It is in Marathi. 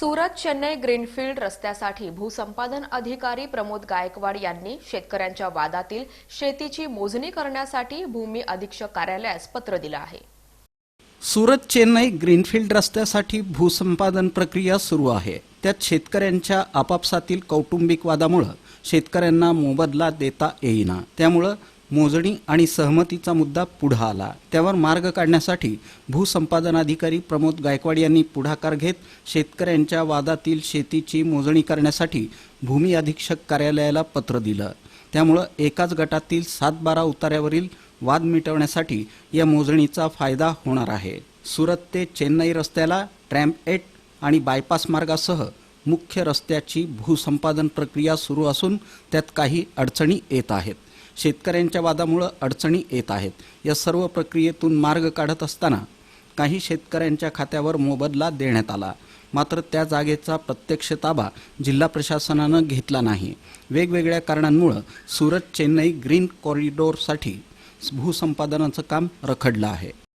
सुरत चेन्नई ग्रीनफील्ड रस्त्यासाठी भूसंपादन अधिकारी प्रमोद गायकवाड यांनी शेतकऱ्यांच्या वादातील शेतीची मोजणी करण्यासाठी भूमी अधीक्षक कार्यालयास पत्र दिलं आहे. सुरत चेन्नई ग्रीनफील्ड रस्त्यासाठी भूसंपादन प्रक्रिया सुरू आहे. त्यात शेतकऱ्यांच्या आपापसातील कौटुंबिक वादामुळं शेतकऱ्यांना मोबदला देता येईना. त्यामुळं मोजणी आणि सहमतीचा मुद्दा पुढं आला. त्यावर मार्ग काढण्यासाठी भूसंपादन अधिकारी प्रमोद गायकवाड यांनी पुढाकार घेत शेतकऱ्यांच्या वादातील शेतीची मोजणी करण्यासाठी भूमी अधीक्षक कार्यालयाला पत्र दिलं. त्यामुळं एकाच गटातील सात बारा उतार्यावरील वाद मिटवण्यासाठी या मोजणीचा फायदा होणार आहे. सुरत ते चेन्नई रस्त्याला ट्रॅम्प एट आणि बायपास मार्गासह मुख्य रस्त्याची भूसंपादन प्रक्रिया सुरू असून त्यात काही अडचणी येत आहेत. शेतकऱ्यांच्या वादामुळं अडचणी येत आहेत. या सर्व प्रक्रियेतून मार्ग काढत असताना काही शेतकऱ्यांच्या खात्यावर मोबदला देण्यात आला. मात्र त्या जागेचा प्रत्यक्ष ताबा जिल्हा प्रशासनानं घेतला नाही. वेगवेगळ्या कारणांमुळं सुरत चेन्नई ग्रीन कॉरिडॉरसाठी भूसंपादनाचं काम रखडलं आहे.